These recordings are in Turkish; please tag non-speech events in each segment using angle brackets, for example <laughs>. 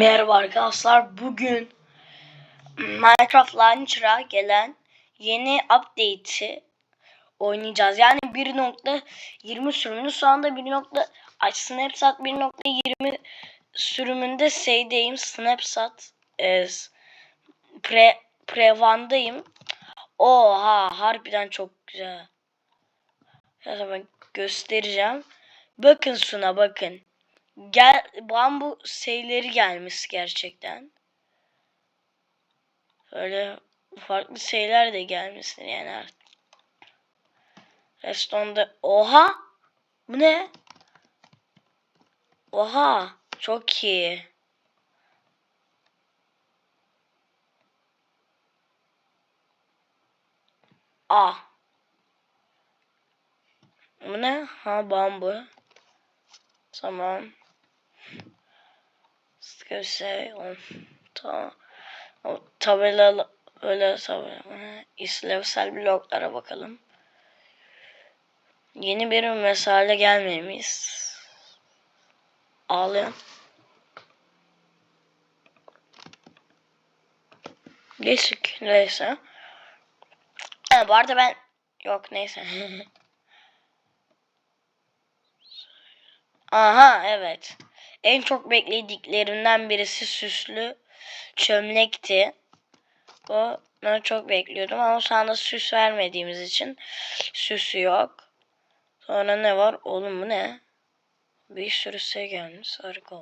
Merhaba arkadaşlar. Bugün Minecraft Launcher'a gelen yeni update'i oynayacağız. Yani 1.20 sürümünü şu anda 1. Ay, Snapchat 1.20 sürümünde şeydeyim. Snapchat e, pre prevandayım. Oha harbiden çok güzel. Hemen göstereceğim. Bakın şuna bakın. Gel bambu şeyleri gelmiş gerçekten. Öyle farklı şeyler de gelmiştir yani artık. Restonda oha bu ne? Oha çok iyi. Ah. Bu ne? Ha bambu. Tamam. Göster. Tamam. O tabela öyle tabela. İşlevsel bloklara bakalım. Yeni bir mesale gelmemiş. Ağlayan. Değişik neyse. Ha, bu arada ben yok neyse. <laughs> Aha evet. En çok beklediklerimden birisi süslü çömlekti. Bunu çok bekliyordum ama şu anda süs vermediğimiz için süsü yok. Sonra ne var? Oğlum bu ne? Bir sürü şey gelmiş. Harika.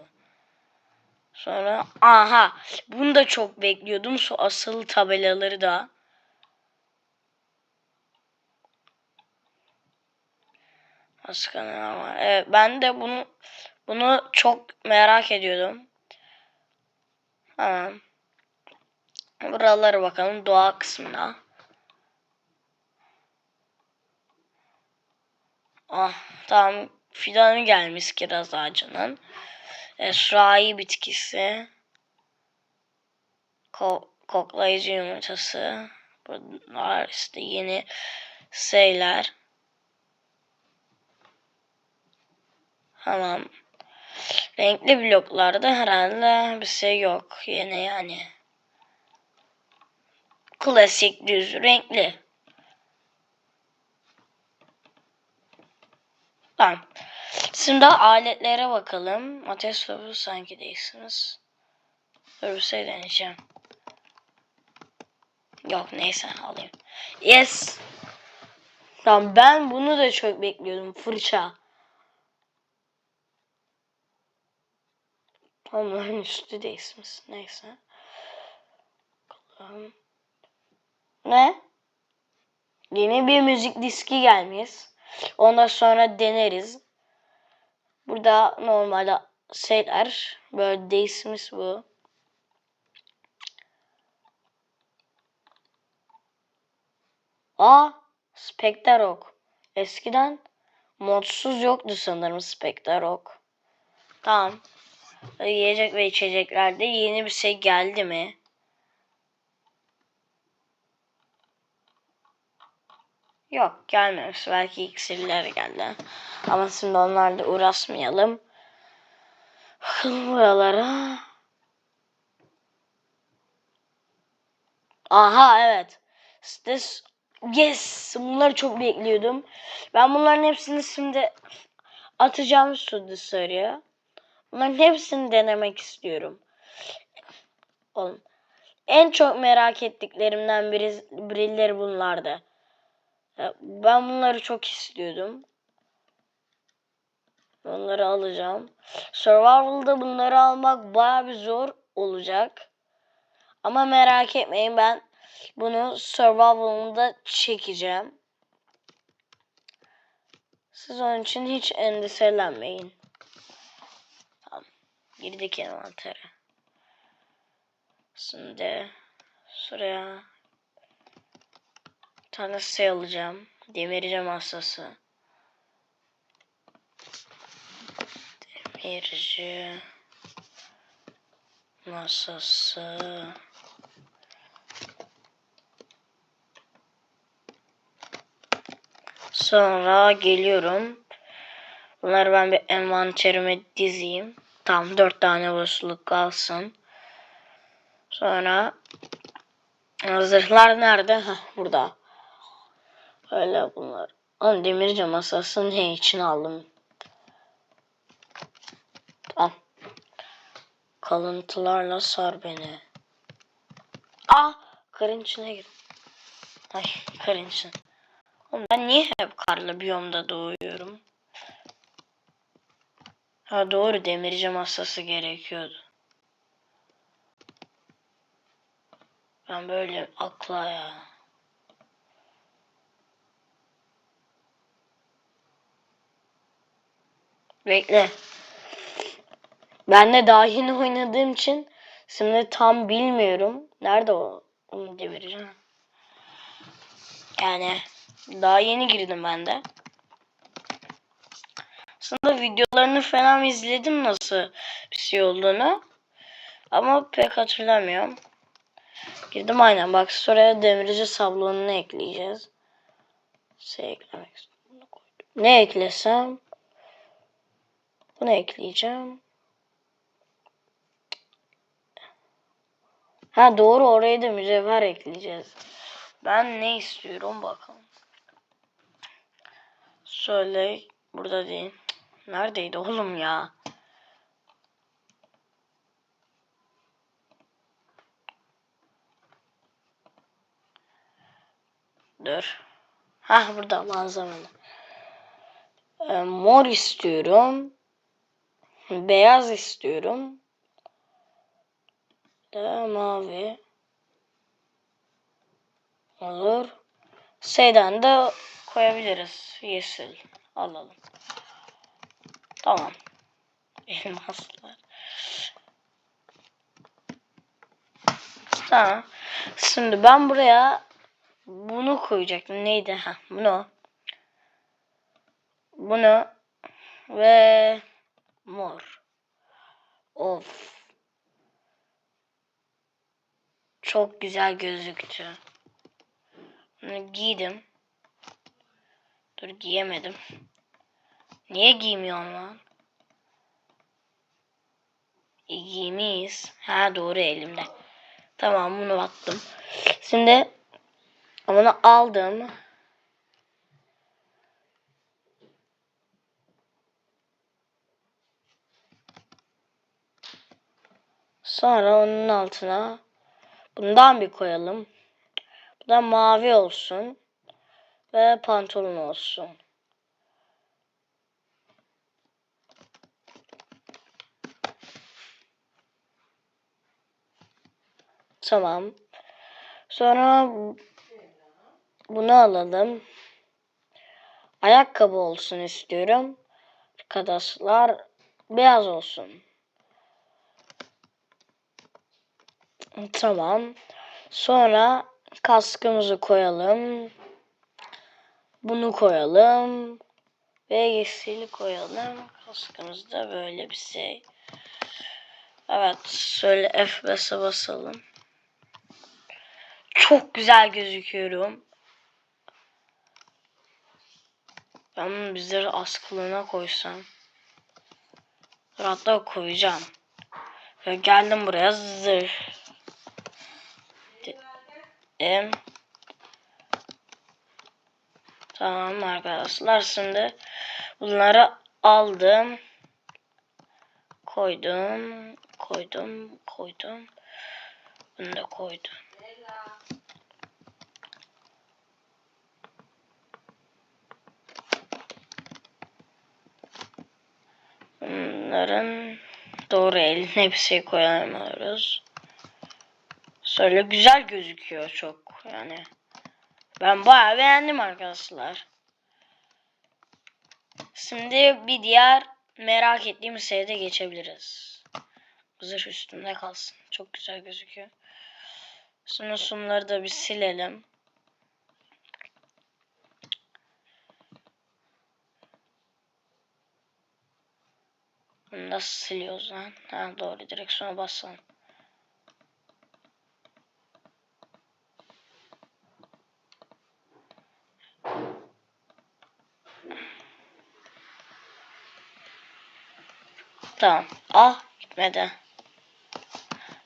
Sonra aha bunu da çok bekliyordum. Şu asıl tabelaları da. Başka ne var? Evet, ben de bunu bunu çok merak ediyordum. Tamam. Buralara bakalım doğa kısmına. Ah tamam fidanı gelmiş kiraz ağacının. Esrai bitkisi. Ko koklayıcı yumurtası. Bunlar işte yeni şeyler. Tamam. Renkli bloklarda herhalde bir şey yok yine yani. Klasik düz renkli. Tamam. Şimdi aletlere bakalım. Ateş topu sanki değilsiniz. Dur bir şey deneyeceğim. Yok neyse alayım. Yes. Tamam ben bunu da çok bekliyordum. Fırça. Onların üstü değilsiniz. Neyse. Bakalım. Ne? Yeni bir müzik diski gelmiş. Ondan sonra deneriz. Burada normalde şeyler böyle değişmiş bu. Aa, Spectre Rock. Eskiden modsuz yoktu sanırım Spectre Rock. Tamam. Yiyecek ve içeceklerde yeni bir şey geldi mi? Yok gelmemiş. Belki iksirler geldi. Ama şimdi onlarla uğraşmayalım. Bakalım buralara. Aha evet. İşte yes. Bunları çok bekliyordum. Ben bunların hepsini şimdi atacağım su dışarıya. Bunların hepsini denemek istiyorum. Oğlum. En çok merak ettiklerimden biri, birileri bunlardı. Ben bunları çok istiyordum. Onları alacağım. Survival'da bunları almak baya bir zor olacak. Ama merak etmeyin ben bunu Survival'da çekeceğim. Siz onun için hiç endişelenmeyin. Girdik envantere. Şimdi şuraya tane şey alacağım. Demirci masası. Demirci masası. Sonra geliyorum. Bunları ben bir envanterime dizeyim. Tamam dört tane boşluk kalsın. Sonra zırhlar nerede? Heh, burada. Öyle bunlar. Oğlum demirci masası ne için aldım? Tamam. Kalıntılarla sar beni. Ah! Karın içine gir. Ay karın. Oğlum ben niye hep karlı biyomda doğuyorum? Ha doğru demirci masası gerekiyordu. Ben böyle akla ya. Bekle. Ben de daha yeni oynadığım için şimdi tam bilmiyorum. Nerede o? Onu devireceğim. Yani daha yeni girdim ben de. Aslında videolarını falan izledim nasıl bir şey olduğunu. Ama pek hatırlamıyorum. Girdim aynen. Bak şuraya demirci sablonunu ekleyeceğiz. Şey eklemek. Ne eklesem? Bunu ekleyeceğim. Ha doğru oraya da mücevher ekleyeceğiz. Ben ne istiyorum bakalım. Şöyle burada değil. Neredeydi oğlum ya? Dur. Ha burada malzemeler. Ee, mor istiyorum. Beyaz istiyorum. Da mavi. Olur. Şeyden de koyabiliriz. Yeşil. Alalım. Tamam. Elmaslar. Tamam. Şimdi ben buraya bunu koyacaktım. Neydi? Ha, bunu. Bunu ve mor. Of. Çok güzel gözüktü. Bunu giydim. Dur giyemedim. Niye giymiyorum lan? E, giymeyiz. Ha doğru elimde. Tamam bunu attım. Şimdi bunu aldım. Sonra onun altına bundan bir koyalım. Bu da mavi olsun. Ve pantolon olsun. Tamam. Sonra bunu alalım. Ayakkabı olsun istiyorum. Arkadaşlar beyaz olsun. Tamam. Sonra kaskımızı koyalım. Bunu koyalım. Ve yeşili koyalım. Kaskımızda böyle bir şey. Evet. Şöyle F5'e basalım. Çok güzel gözüküyorum. Ben bizleri askılığına koysam. Hatta koyacağım. Ve geldim buraya zırh. M. Tamam arkadaşlar şimdi bunları aldım. Koydum. Koydum. Koydum. Bunu da koydum. Bunların doğru eline bir şey koyamıyoruz. Şöyle güzel gözüküyor çok yani. Ben bayağı beğendim arkadaşlar. Şimdi bir diğer merak ettiğim şeye de geçebiliriz. Zırh üstünde kalsın. Çok güzel gözüküyor. Sonra şunları da bir silelim. Nasıl siliyoruz lan? Ha doğru direksiyona basalım. Tamam. Ah gitmedi.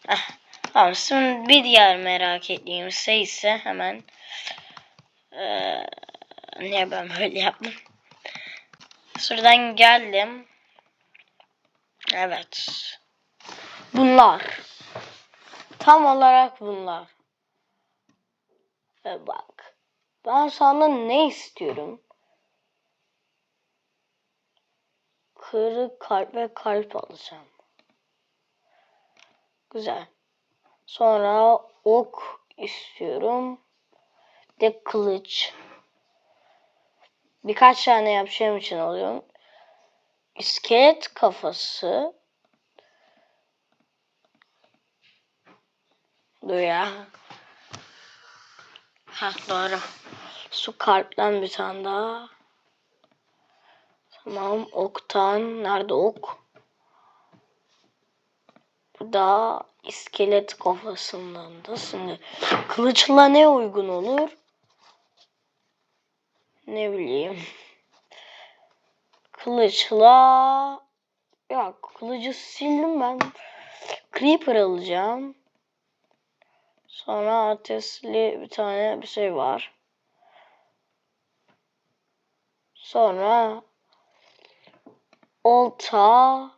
Heh. Tamam şimdi bir diğer merak ettiğim şey ise hemen Ee, niye ben böyle yaptım? Şuradan geldim. Evet. Bunlar. Tam olarak bunlar. Ve bak. Ben sana ne istiyorum? Kırık kalp ve kalp alacağım. Güzel. Sonra ok istiyorum. De kılıç. Birkaç tane yapacağım için alıyorum. İskelet kafası. Dur ya. Ha doğru. Su kalpten bir tane daha. Tamam oktan. Nerede ok? Bu da iskelet kafasından da. Şimdi kılıçla ne uygun olur? Ne bileyim. Kılıçla yok kılıcı sildim ben. Creeper alacağım. Sonra ateşli bir tane bir şey var. Sonra olta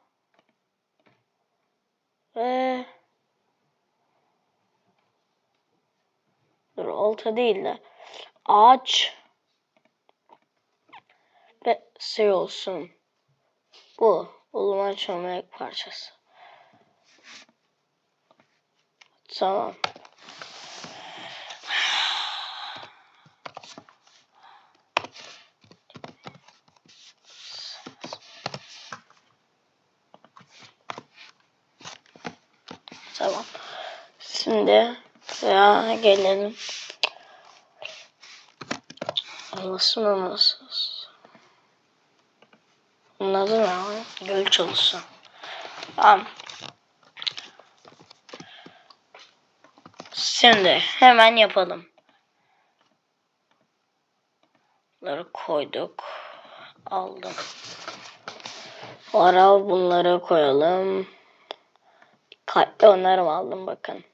ve dur olta değil de ağaç şey olsun. Bu bulma çömlek parçası. Tamam. Tamam. Şimdi ya gelelim. Anlasın anlasın. Ne? abi? Göl çalısı. Tamam. Şimdi hemen yapalım. Bunları koyduk. Aldım. Ara bunları koyalım. Dikkatli onarım aldım bakın.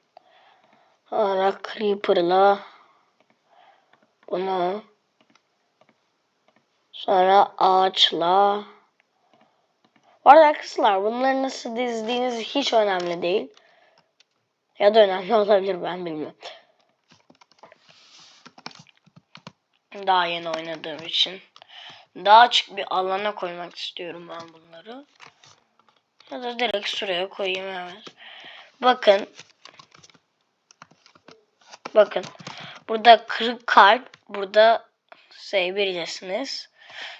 Sonra Creeper'la bunu sonra ağaçla bu arada arkadaşlar bunları nasıl dizdiğiniz hiç önemli değil. Ya da önemli <laughs> olabilir ben bilmiyorum. Daha yeni oynadığım için. Daha açık bir alana koymak istiyorum ben bunları. Ya da direkt şuraya koyayım evet. Bakın. Bakın. Burada kırık kalp. Burada şey bilirsiniz.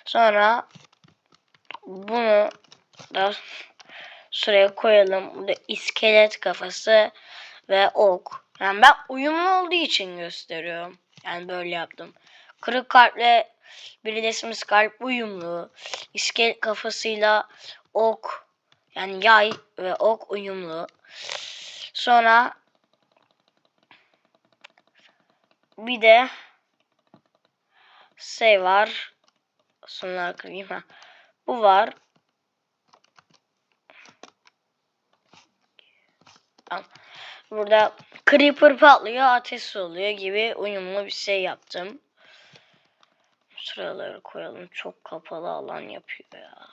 Sonra bunu da şuraya koyalım. Burada iskelet kafası ve ok. Yani ben uyumlu olduğu için gösteriyorum. Yani böyle yaptım. Kırık kalple birleşmiş kalp uyumlu. İskelet kafasıyla ok yani yay ve ok uyumlu. Sonra bir de şey var. Sonlar kırayım ha. Bu var. Tamam. Burada creeper patlıyor, ateş oluyor gibi uyumlu bir şey yaptım. Şuraları koyalım. Çok kapalı alan yapıyor ya.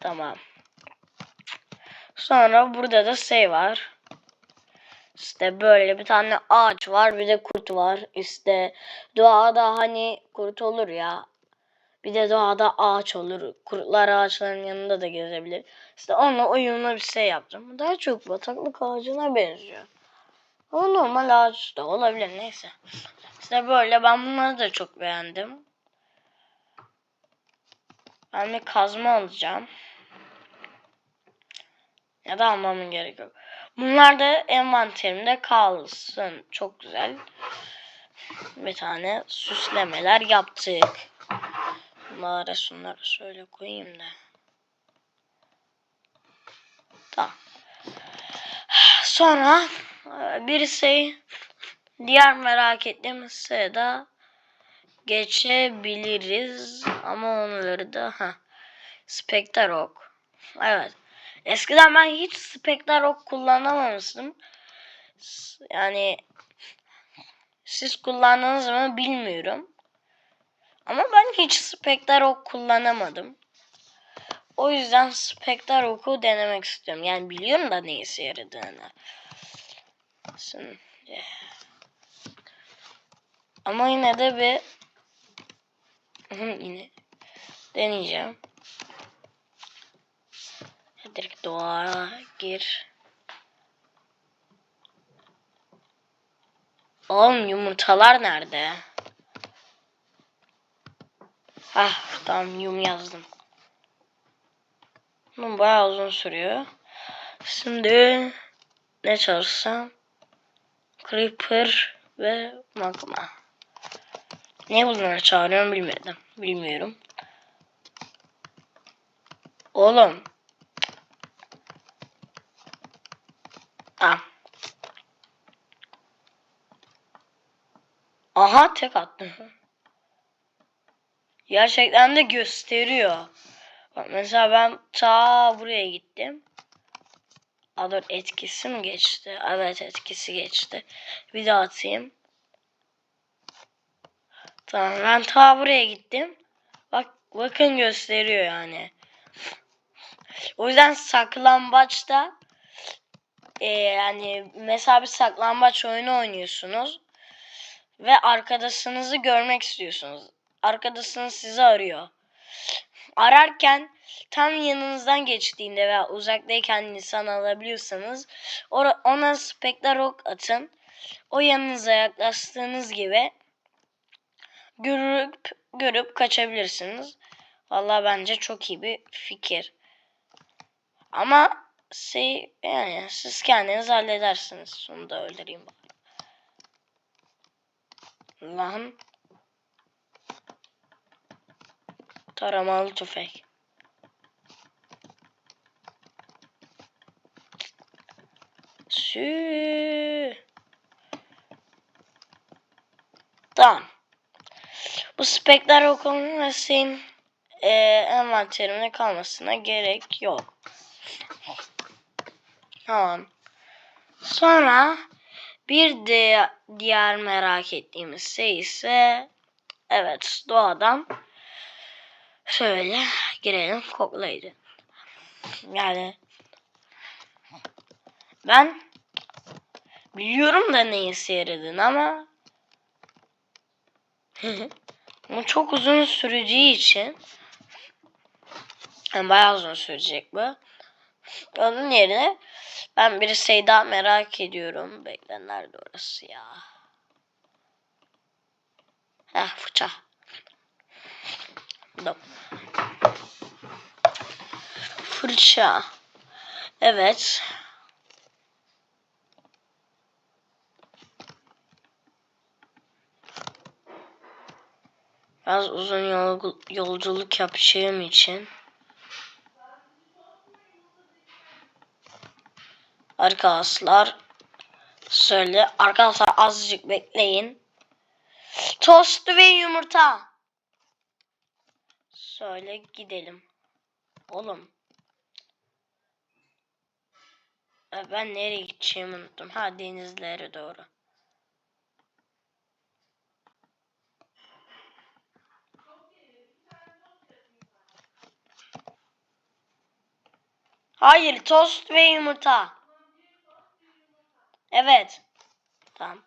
Tamam. Sonra burada da şey var. İşte böyle bir tane ağaç var. Bir de kurt var. İşte doğada hani kurt olur ya. Bir de doğada ağaç olur. Kurtlar ağaçların yanında da gezebilir. İşte onunla uyumlu bir şey yaptım. Daha çok bataklık ağacına benziyor. Ama normal ağaç da olabilir neyse. İşte böyle ben bunları da çok beğendim. Ben bir kazma alacağım. Ya da almamın gerek yok. Bunlar da envanterimde kalsın. Çok güzel. Bir tane süslemeler yaptık. Bunlara şunları şöyle koyayım da. Tamam. Sonra e, birisi diğer merak ettiğimiz de geçebiliriz ama onları da ha Spectre ok. Evet. Eskiden ben hiç Spectre ok kullanamamıştım. Yani siz kullandınız mı bilmiyorum. Ama ben hiç Spectre ok kullanamadım. O yüzden Spectre oku denemek istiyorum. Yani biliyorum da ne işe yaradığını. Şimdi. Ama yine de bir yine deneyeceğim. Direkt doğa gir. Oğlum yumurtalar nerede? Ah tamam yum yazdım. Bu bayağı uzun sürüyor. Şimdi ne çalışsam? Creeper ve magma. Ne bunları çağırıyorum bilmedim. Bilmiyorum. Oğlum. Ah. Aha tek attı. Gerçekten de gösteriyor. Bak mesela ben ta buraya gittim. Aa, dur etkisi mi geçti? Evet etkisi geçti. Bir daha atayım. Tamam ben ta buraya gittim. Bak bakın gösteriyor yani. O yüzden saklambaçta e, yani mesela bir saklambaç oyunu oynuyorsunuz ve arkadaşınızı görmek istiyorsunuz. Arkadaşınız sizi arıyor. Ararken tam yanınızdan geçtiğinde veya uzaktayken nişan alabiliyorsanız ona spekler ok atın. O yanınıza yaklaştığınız gibi görüp görüp kaçabilirsiniz. Vallahi bence çok iyi bir fikir. Ama şey yani siz kendiniz halledersiniz. Şunu da öldüreyim. Lan. Taramalı tüfek. Sü. Tamam. Bu spekler okulun ve senin e, envanterimde kalmasına gerek yok. Tamam. Sonra bir de diğer merak ettiğimiz şey ise evet doğadan şöyle girelim koklaydı. Yani ben biliyorum da ne işe yaradığını ama <laughs> bu çok uzun süreceği için yani bayağı uzun sürecek bu. Onun yerine ben bir şey daha merak ediyorum. Bekle nerede orası ya? Heh fıça. Dur. Fırça. Evet. Biraz uzun yol, yolculuk yapacağım için. Arkadaşlar söyle arkadaşlar azıcık bekleyin. Tost ve yumurta. Söyle gidelim. Oğlum. Ben nereye gideceğimi unuttum. Ha denizlere doğru. Hayır tost ve yumurta. Evet. Tamam.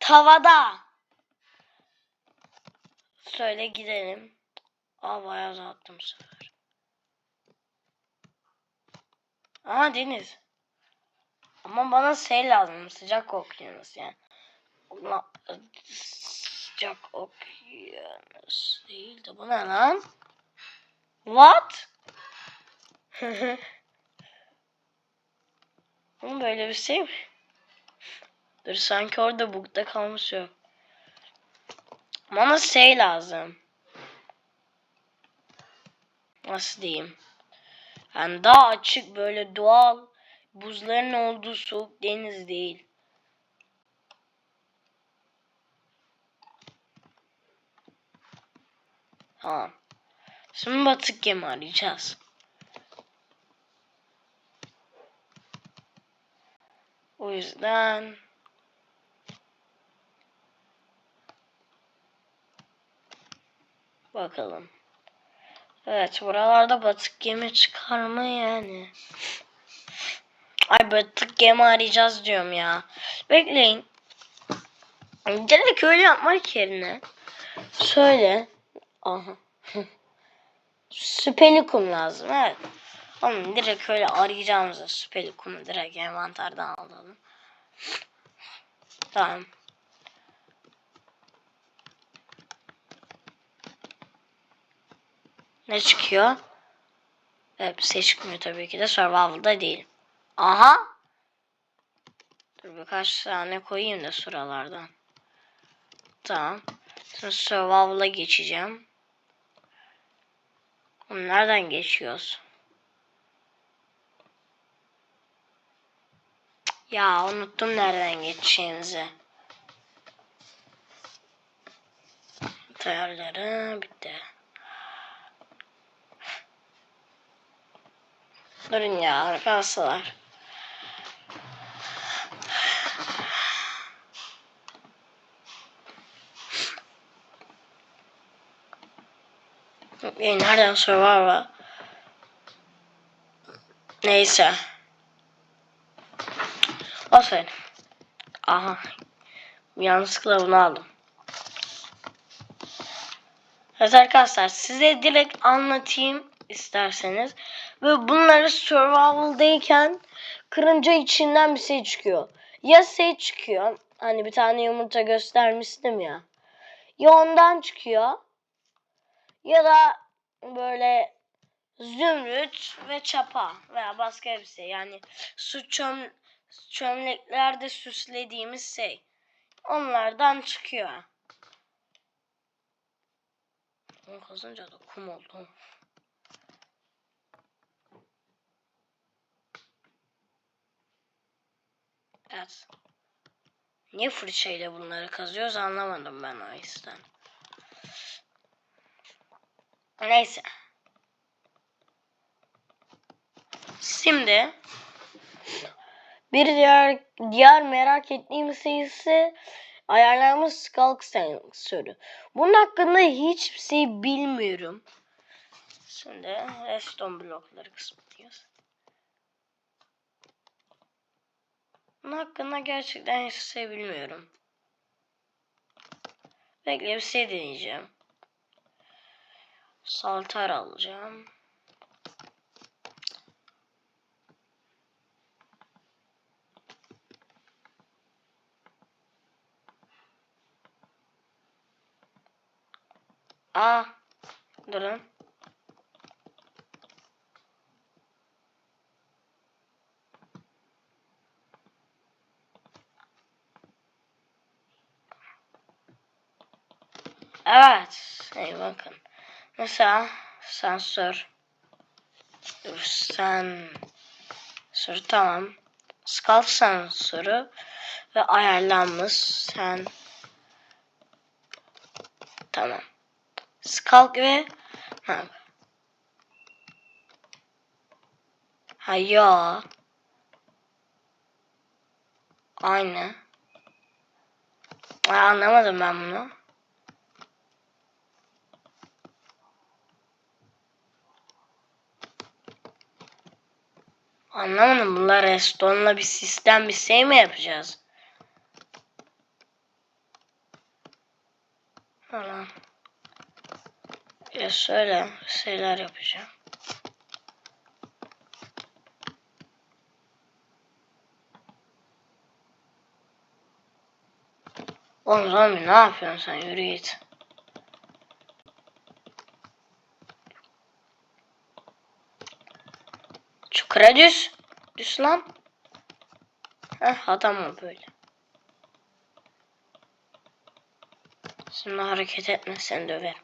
Tavada. Söyle gidelim. Aa bayağı uzattım bu sefer. Aa deniz. Ama bana şey lazım. Sıcak okyanus yani. Sıcak okyanus değil de bu ne lan? What? <laughs> Oğlum böyle bir şey mi? Dur sanki orada bukta kalmış yok. Bana şey lazım. Nasıl diyeyim? Yani daha açık böyle doğal buzların olduğu soğuk deniz değil. Tamam. Şimdi batık gemi arayacağız. O yüzden bakalım. Evet buralarda batık gemi çıkar mı yani? Ay batık gemi arayacağız diyorum ya. Bekleyin. Direkt öyle yapmak yerine söyle. Aha. Süpelikum lazım evet. Oğlum direkt öyle arayacağımızda süpelikumu direkt envanterden alalım. Tamam. Ne çıkıyor? Bir şey çıkmıyor tabii ki de survival'da değil. Aha. Dur birkaç tane koyayım da sıralardan. Tamam. Şimdi survival'a geçeceğim. Nereden geçiyoruz? Ya unuttum nereden geçeceğimizi. Ayarları bitti. Durun ya arkadaşlar. E, nereden Survivor? Neyse. Aferin. Aha. Yanlışlıkla bunu aldım. Evet arkadaşlar size direkt anlatayım isterseniz. Ve bunları survival'dayken kırınca içinden bir şey çıkıyor. Ya şey çıkıyor. Hani bir tane yumurta göstermiştim ya. Ya ondan çıkıyor. Ya da böyle zümrüt ve çapa veya başka bir şey. Yani su çöm çömleklerde süslediğimiz şey. Onlardan çıkıyor. Onu kazınca da kum oldu. Evet. Niye fırçayla bunları kazıyoruz anlamadım ben o yüzden. Neyse. Şimdi bir diğer diğer merak ettiğim sayısı ayarlanmış skulk sensörü. Bunun hakkında hiçbir şey bilmiyorum. Şimdi redstone blokları kısmındayız. Bunun hakkında gerçekten hiçbir şey bilmiyorum. Bekle bir şey deneyeceğim. Saltar alacağım. Aa, durun. Evet. Hey bakın. Mesela sensör. Dur sen. Sensör tamam. Skull sensörü ve ayarlanmış sen. Tamam. Skulk ve ha. Ha ya. Aynı. Ay, anlamadım ben bunu. Anlamadım bunlar restonla bir sistem bir şey mi yapacağız? Falan. Ya şöyle şeyler yapacağım. Oğlum zombi ne yapıyorsun sen yürü git. Çukura düş. Düş lan. Heh adam mı böyle. Şimdi hareket etmezsen döverim.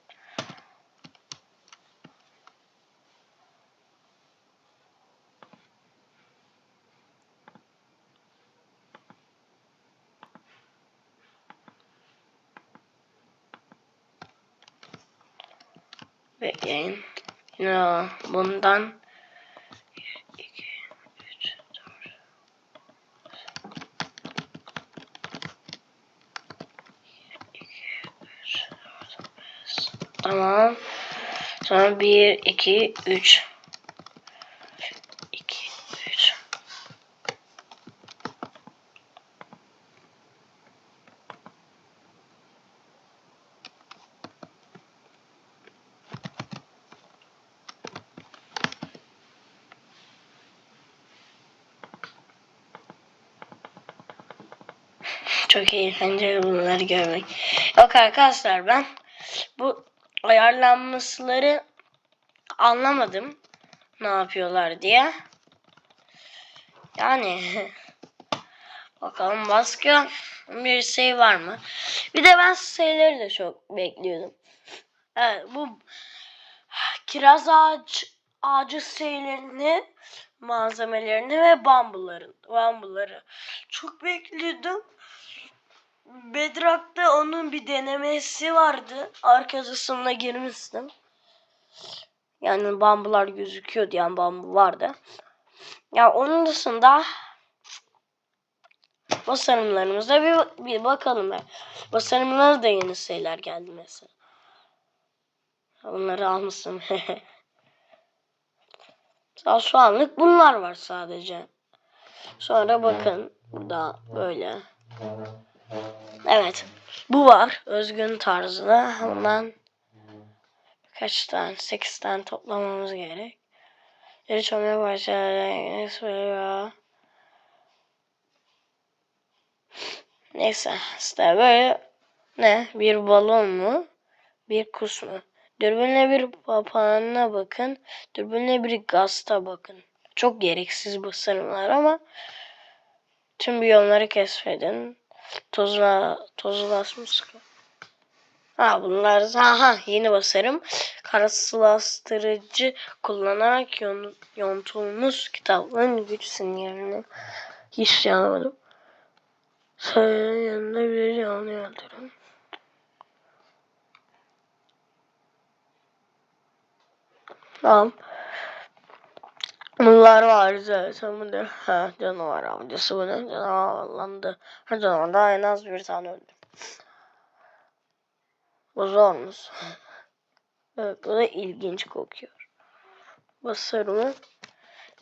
Bekleyin. Ya bundan 2 3 4 Tamam. Sonra 1 2 3 2 3 Çok eğlenceli bunları görmek. Yok arkadaşlar ben bu ayarlanmasıları anlamadım. Ne yapıyorlar diye. Yani <laughs> bakalım başka bir şey var mı? Bir de ben şeyleri de çok bekliyordum. Evet bu kiraz ağaç ağacı şeylerini malzemelerini ve bambuların bambuları çok bekliyordum. Bedrock'ta onun bir denemesi vardı. Arka kısmına girmiştim. Yani bambular gözüküyordu yani bambu vardı. Ya onun dışında basarımlarımıza bir, bir bakalım. Ya. Basarımlara da yeni şeyler geldi mesela. Onları almışım. <laughs> Daha şu anlık bunlar var sadece. Sonra bakın burada böyle. Evet. Bu var. Özgün tarzında. Ondan kaç tane? 8 tane toplamamız gerek. Geri çömlek başladı. Neyse. işte böyle ne? Bir balon mu? Bir kuş mu? Dürbünle bir papağanına bakın. Dürbünle bir gazta bakın. Çok gereksiz bu sırlar ama tüm biyomları keşfedin. Tozla, tozlaşmış. Ha bunlar aha yeni basarım. Karasılaştırıcı kullanarak yon, yontulmuş kitabın güç sinyalini hiç yanamadım. Sayının yanında bir yanı yıldırım. Tamam. Bunlar var zaten bu da. Ha canavar avcısı bu ne? Canavar avlandı. Ha canavar daha en az bir tane öldü. Bu zormuş. <laughs> Evet bu da ilginç kokuyor. Basarım.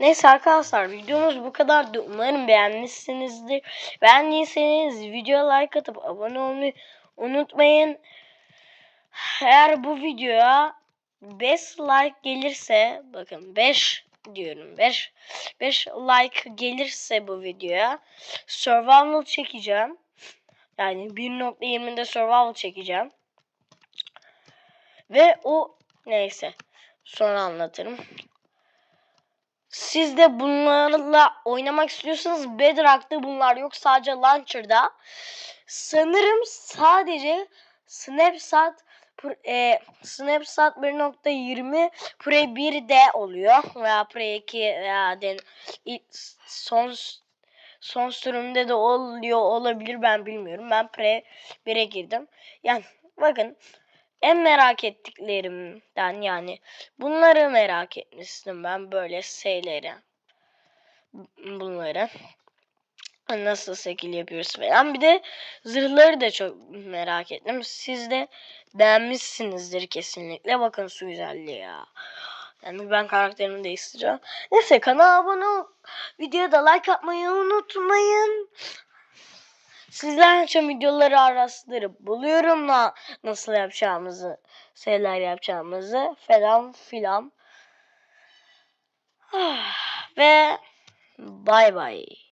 Neyse arkadaşlar videomuz bu kadardı. Umarım beğenmişsinizdir. Beğendiyseniz videoya like atıp abone olmayı unutmayın. Eğer bu videoya 5 like gelirse bakın 5 diyorum 5 5 like gelirse bu videoya survival çekeceğim. Yani 1.20'de survival çekeceğim. Ve o neyse sonra anlatırım. Siz de bunlarla oynamak istiyorsanız Bedrock'ta bunlar yok sadece Launcher'da. Sanırım sadece Snapchat e, Snapchat 1.20 Pre 1'de oluyor. Veya Pre 2 veya den, son son sürümde de oluyor olabilir ben bilmiyorum. Ben Pre 1'e girdim. Yani bakın en merak ettiklerimden yani bunları merak etmiştim ben böyle şeyleri. Bunları. Nasıl şekil yapıyoruz falan. Bir de zırhları da çok merak ettim. Siz de beğenmişsinizdir kesinlikle. Bakın şu güzelliği ya. Yani ben karakterimi değiştireceğim. Neyse kanala abone ol. Videoda like atmayı unutmayın. Sizler için videoları araştırıp buluyorum da nasıl yapacağımızı, şeyler yapacağımızı falan filan. Ve bay bay.